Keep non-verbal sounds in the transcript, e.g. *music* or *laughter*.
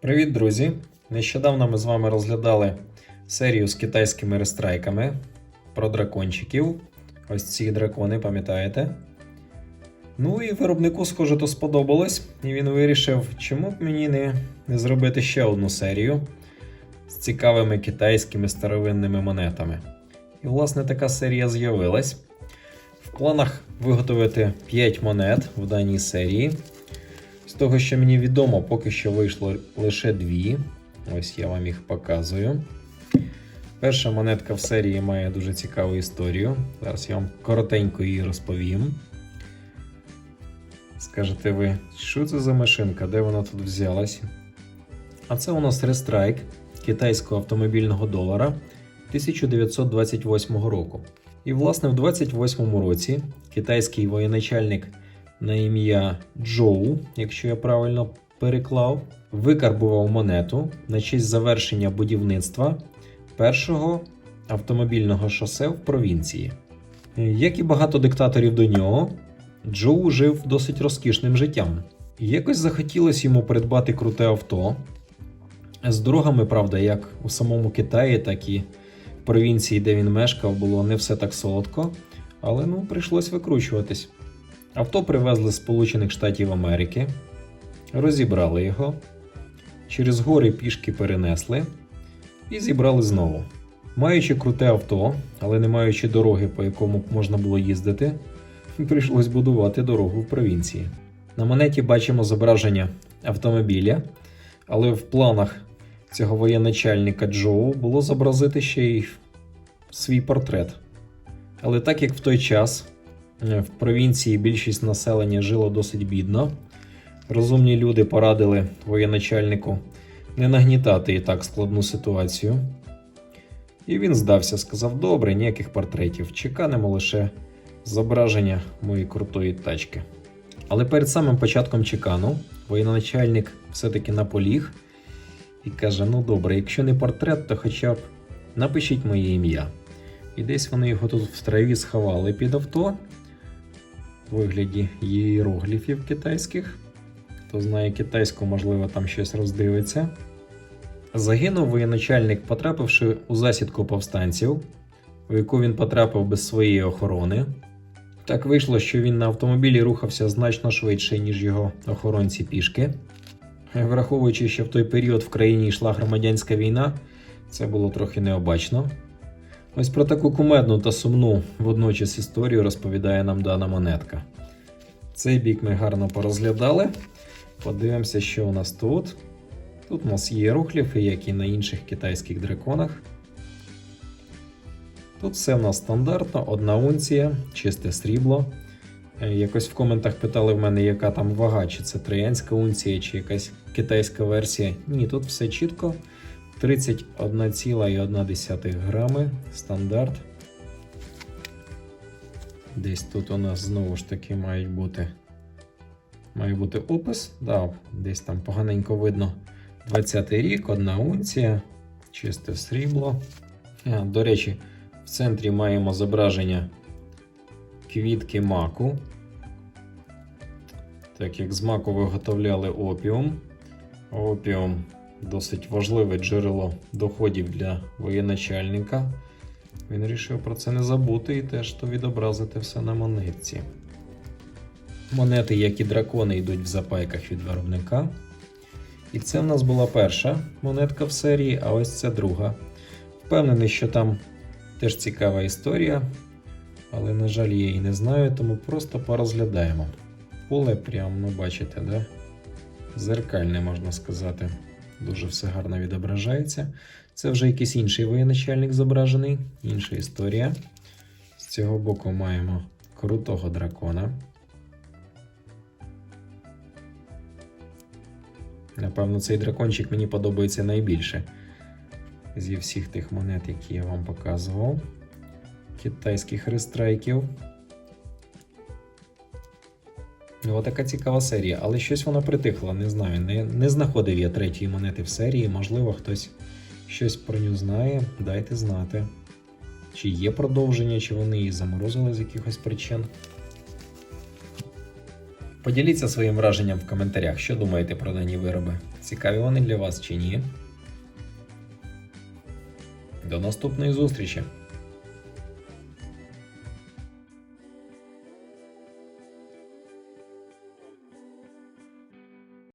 Привіт, друзі! Нещодавно ми з вами розглядали серію з китайськими рестрайками про дракончиків. Ось ці дракони, пам'ятаєте? Ну і виробнику, схоже, то сподобалось, і він вирішив, чому б мені не, не зробити ще одну серію з цікавими китайськими старовинними монетами. І, власне, така серія з'явилась. В планах виготовити 5 монет в даній серії. Того, що мені відомо, поки що вийшло лише дві. Ось я вам їх показую. Перша монетка в серії має дуже цікаву історію. Зараз я вам коротенько її розповім. Скажете ви, що це за машинка, де вона тут взялась? А це у нас рестрайк китайського автомобільного долара 1928 року. І, власне, в 28 році китайський воєначальник на ім'я Джоу, якщо я правильно переклав, викарбував монету на честь завершення будівництва першого автомобільного шосе в провінції. Як і багато диктаторів до нього, Джоу жив досить розкішним життям. Якось захотілося йому придбати круте авто. З дорогами, правда, як у самому Китаї, так і в провінції, де він мешкав, було не все так солодко, але ну прийшлось викручуватись. Авто привезли з Сполучених Штатів Америки, розібрали його, через гори пішки перенесли і зібрали знову. Маючи круте авто, але не маючи дороги, по якому б можна було їздити, *laughs* прийшлось будувати дорогу в провінції. На монеті бачимо зображення автомобіля, але в планах цього воєначальника Джоу було зобразити ще й свій портрет. Але так як в той час в провінції більшість населення жило досить бідно. Розумні люди порадили воєначальнику не нагнітати і так складну ситуацію. І він здався, сказав: добре, ніяких портретів. Чеканемо лише зображення моєї крутої тачки. Але перед самим початком чекану воєначальник все-таки наполіг і каже: Ну добре, якщо не портрет, то хоча б напишіть моє ім'я. І десь вони його тут в траві сховали під авто в вигляді іерогліфів китайських. Хто знає китайську, можливо, там щось роздивиться. Загинув воєначальник, потрапивши у засідку повстанців, у яку він потрапив без своєї охорони. Так вийшло, що він на автомобілі рухався значно швидше, ніж його охоронці пішки. Враховуючи, що в той період в країні йшла громадянська війна, це було трохи необачно. Ось про таку кумедну та сумну водночас історію розповідає нам дана монетка. Цей бік ми гарно порозглядали. Подивимося, що у нас тут. Тут у нас є рухліфи, як і на інших китайських драконах. Тут все в нас стандартно, одна унція, чисте срібло. Е, Якось в коментах питали в мене, яка там вага, чи це троянська унція, чи якась китайська версія. Ні, тут все чітко. 31,1 грами стандарт. Десь тут у нас знову ж таки мають бути має бути опис. Да, Десь там поганенько видно 20 й рік, одна унція, чисте срібло. А, До речі, в центрі маємо зображення квітки маку. Так як з маку виготовляли опіум. Опіум досить важливе джерело доходів для воєначальника. Він вирішив про це не забути і теж то відобразити все на монетці. Монети, як і дракони, йдуть в запайках від виробника. І це в нас була перша монетка в серії, а ось це друга. Впевнений, що там теж цікава історія, але, на жаль, я її не знаю, тому просто порозглядаємо. Поле прямо, ну бачите, да? зеркальне можна сказати. Дуже все гарно відображається. Це вже якийсь інший воєначальник зображений, інша історія. З цього боку маємо крутого дракона. Напевно, цей дракончик мені подобається найбільше зі всіх тих монет, які я вам показував. Китайських рестрайків. Ось така цікава серія, але щось вона притихла, не знаю. Не, не знаходив я третьої монети в серії. Можливо, хтось щось про нього знає. Дайте знати. Чи є продовження, чи вони її заморозили з якихось причин. Поділіться своїм враженням в коментарях, що думаєте про дані вироби. Цікаві вони для вас чи ні. До наступної зустрічі!